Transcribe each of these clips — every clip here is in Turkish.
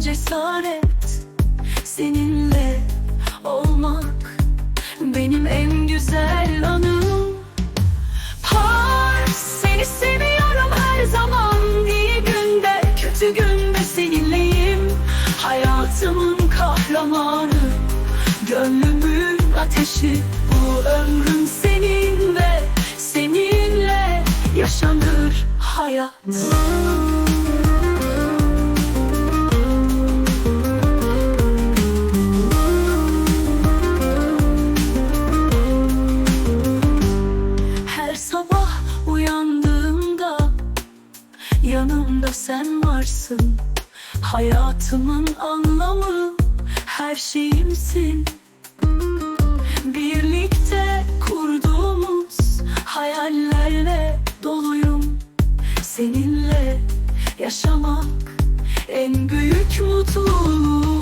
cesaret Seninle olmak benim en güzel anım. Pars seni seviyorum her zaman iyi günde kötü günde seninleyim. Hayatımın kahramanı Gönlümün ateşi. Bu ömrüm senin ve Seninle yaşanır hayat uyandığımda Yanımda sen varsın. Hayatımın anlamı Her şeyimsin. Birlikte kurduğumuz Hayallerle doluyum. Seninle yaşamak En büyük mutluluğum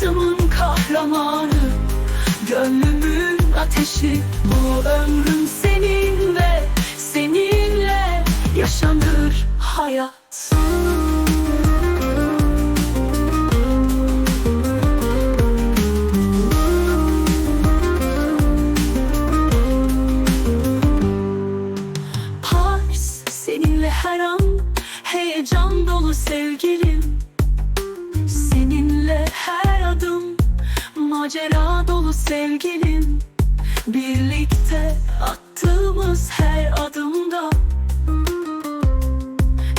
Hayatımın kahramanı Gönlümün ateşi. Bu ömrüm senin ve Macera dolu sevgilim Birlikte attığımız her adımda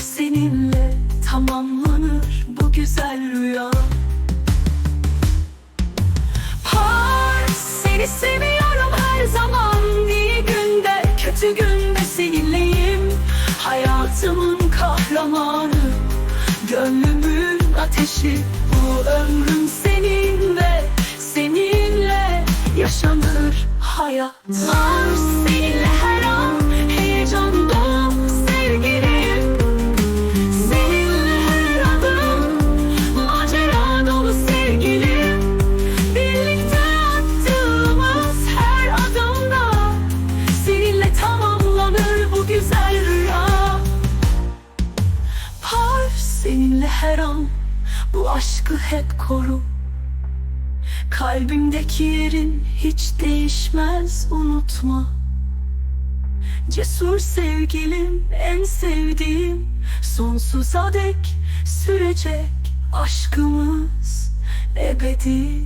Seninle tamamlanır bu güzel rüya. Pars seni seviyorum her zaman. İyi günde kötü günde seninleyim. Hayatımın kahramanı Gönlümün ateşi. Bu ömrüm hayat seninle her an Heyecan dolu sevgilim Seninle her adım Macera dolu sevgilim Birlikte attığımız her adımda Seninle tamamlanır bu güzel rüya. Pars seninle her an Bu aşkı hep koru Kalbimdeki yerin hiç değişmez unutma. Cesur sevgilim en sevdiğim. Sonsuza dek sürecek aşkımız ebedi